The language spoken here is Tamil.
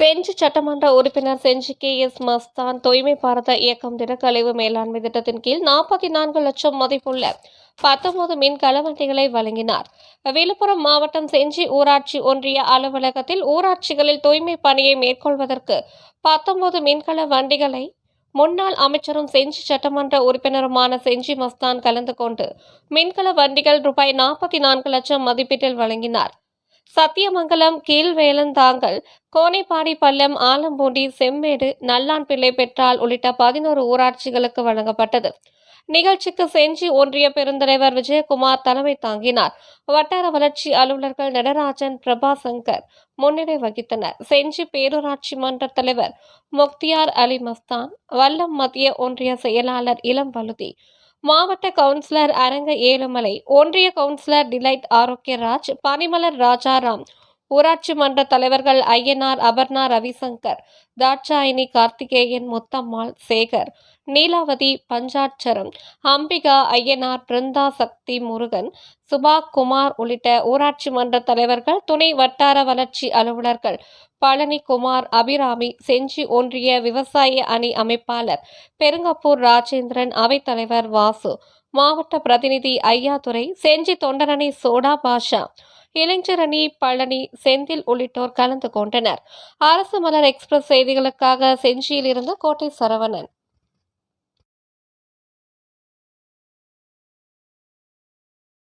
செஞ்சி சட்டமன்ற உறுப்பினர் செஞ்சி கே எஸ் மஸ்தான் தூய்மை பாரத இயக்கம் திடக்கழிவு மேலாண்மை திட்டத்தின் கீழ் நாற்பத்தி நான்கு லட்சம் மதிப்புள்ள பத்தொன்பது மின் களவண்டிகளை வழங்கினார். விழுப்புரம் மாவட்டம் செஞ்சி ஊராட்சி ஒன்றிய அலுவலகத்தில் ஊராட்சிகளில் தூய்மை பணியை மேற்கொள்வதற்கு பத்தொன்பது மின்கல வண்டிகளை முன்னாள் அமைச்சரும் செஞ்சி சட்டமன்ற உறுப்பினருமான செஞ்சி மஸ்தான் கலந்து கொண்டு மின்கல வண்டிகள் ரூபாய் நாற்பத்தி நான்கு லட்சம் மதிப்பீட்டில் வழங்கினார். சத்தியமங்கலம் கீழ்வேலந்தாங்கல் கோனைப்பாடி பள்ளம் ஆலம்பூண்டி செம்மேடு நல்லான்பிள்ளை பெற்றால் உள்ளிட்ட பதினோரு ஊராட்சிகளுக்கு வழங்கப்பட்டது. நிகழ்ச்சிக்கு செஞ்சி ஒன்றிய பெருந்தலைவர் விஜயகுமார் தலைமை தாங்கினார். வட்டார வளர்ச்சி அலுவலர்கள் நடராஜன் பிரபாசங்கர் முன்னிலை வகித்தனர். செஞ்சி பேரூராட்சி மன்ற தலைவர் முக்தியார் அலி மஸ்தான் வல்லம் மத்திய ஒன்றிய செயலாளர் இளம் வலுதி மாவட்ட கவுன்சிலர் அரங்க ஏழுமலை ஒன்றிய கவுன்சிலர் டிலைட் ஆரோக்கியராஜ் பனிமலர் ராஜாராம் ஊராட்சி மன்ற தலைவர்கள் ஐயனார் அபர்ணா ரவிசங்கர் தாட்சாயினி கார்த்திகேயன் முத்தம்மாள் சேகர் நீலாவதி பஞ்சாட்சரம் அம்பிகா ஐயனார் பிருந்தா சக்தி முருகன் சுபா குமார் உள்ளிட்ட ஊராட்சி மன்ற தலைவர்கள் துணை வட்டார வளர்ச்சி அலுவலர்கள் பழனிக்குமார் அபிராமி செஞ்சி ஒன்றிய விவசாய அணி அமைப்பாளர் பெருங்கப்பூர் ராஜேந்திரன் அவைத்தலைவர் வாசு மாவட்ட பிரதிநிதி ஐயாதுரை செஞ்சி தொண்டரணி சோடா பாஷா இளைஞரணி பழனி செந்தில் உள்ளிட்டோர் கலந்து கொண்டனர். அரசு மலர் எக்ஸ்பிரஸ் செய்திகளுக்காக செஞ்சியிலிருந்து கோட்டை சரவணன்.